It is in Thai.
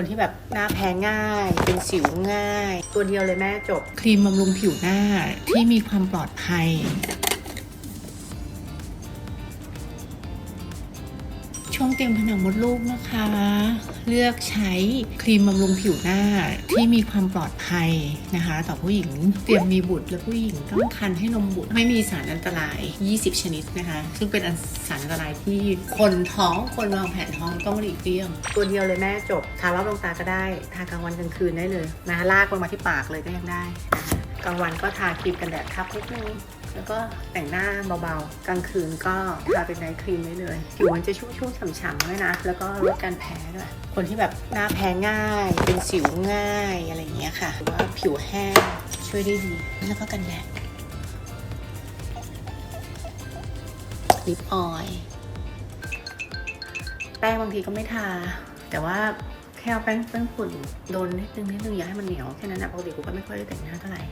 คนที่แบบหน้าแพ้ง่าย เป็นสิวง่าย ตัวเดียวเลยแม่จบ ครีมบำรุงผิวหน้าที่มีความปลอดภัย ช่วงเตรียมผนังมดลูกนะคะ เลือกใช้ครีมบำรุงผิวหน้าที่มีความปลอดภัยนะคะ ต่อผู้หญิงเตรียมมีบุตรและผู้หญิงต้องคันให้นมบุตรไม่มีสารอันตราย 20 ชนิดนะคะ ซึ่งเป็นสารอันตรายที่คนท้องคนวางแผนท้องต้องหลีกเลี่ยงตัวเดียวเลยแม่จบทารอบดวงตาก็ได้ทากลางวันกลางคืนได้เลยนะคะลากลงมาที่ปากเลยก็ยังได้นะคะกลางวันก็ทาครีมกันแดดทับนิดนึง แล้วก็แต่งหน้าเบาๆ กลางคืนก็ทาเป็นไนท์ครีมได้เลยผิวมันจะชุ่มๆฉ่ำๆด้วยนะ แล้วก็ลดการแพ้ด้วย คนที่แบบหน้าแพ้ง่าย เป็นสิวง่ายอะไรอย่างเงี้ยค่ะหรือว่าผิวแห้งช่วยได้ดี แล้วก็กันแดดลิปออยล์แป้งบางทีก็ไม่ทา แต่ว่าแค่เอาแป้งแป้งฝุ่นโดนนิดนึงนิดนึงอย่าให้มันเหนียวแค่นั้นนะปกติกูก็ไม่ค่อยได้แต่งหน้าเท่าไหร่